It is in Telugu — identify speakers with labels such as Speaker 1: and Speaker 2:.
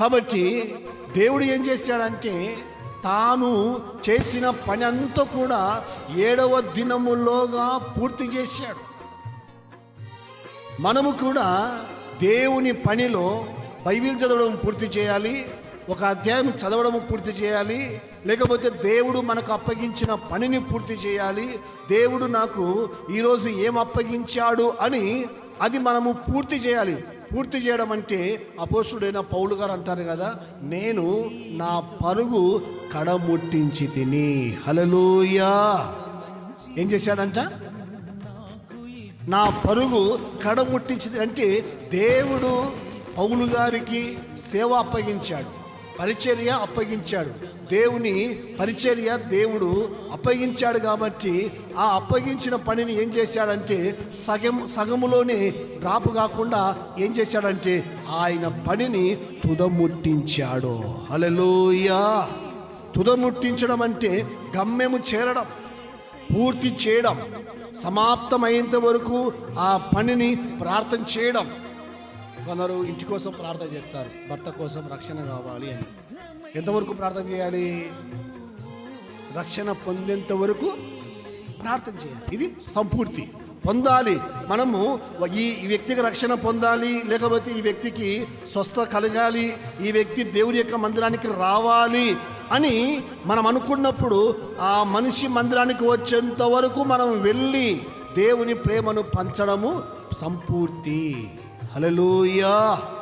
Speaker 1: కాబట్టి దేవుడు ఏం చేశాడంటే తాను చేసిన పని అంతా కూడా ఏడవ దినములోగా పూర్తి చేశాడు. మనము కూడా దేవుని పనిలో బైబిల్ చదవడం పూర్తి చేయాలి ఒక అధ్యాయం చదవడం పూర్తి చేయాలి లేకపోతే దేవుడు మనకు అప్పగించిన పనిని పూర్తి చేయాలి దేవుడు నాకు ఈరోజు ఏం అప్పగించాడు అని అది మనము పూర్తి చేయాలి. పూర్తి చేయడం అంటే అపోసుడైన పౌలు గారు అంటారు కదా నేను నా పరుగు కడముట్టించి తిని. హలలోయా ఏం చేశాడంట? నా పరుగు కడముట్టించింది అంటే దేవుడు పౌలు గారికి సేవ అప్పగించాడు. పరిచర్య అప్పగించాడు. దేవుని పరిచర్య దేవుడు అప్పగించాడు కాబట్టి ఆ అప్పగించిన పనిని ఏం చేశాడంటే సగం సగములోనే డ్రాప్ కాకుండా ఏం చేశాడంటే ఆయన పనిని తుదముట్టించాడు. హలలోయా తుదముట్టించడం అంటే గమ్యము చేరడం పూర్తి చేయడం సమాప్తమైనంత వరకు ఆ పనిని ప్రార్థన చేయడం. కొందరు ఇంటి కోసం ప్రార్థన చేస్తారు. భర్త కోసం రక్షణ కావాలి అని. ఎంతవరకు ప్రార్థన చేయాలి? రక్షణ పొందేంత వరకు ప్రార్థన చేయాలి. ఇది సంపూర్తి. పొందాలి. మనము ఈ వ్యక్తికి రక్షణ పొందాలి లేకపోతే ఈ వ్యక్తికి స్వస్థత కలగాలి ఈ వ్యక్తి దేవుని యొక్క మందిరానికి రావాలి అని మనం అనుకున్నప్పుడు ఆ మనిషి మందిరానికి వచ్చేంత వరకు మనం వెళ్ళి దేవుని ప్రేమను పంచడము సంపూర్తి. Hallelujah.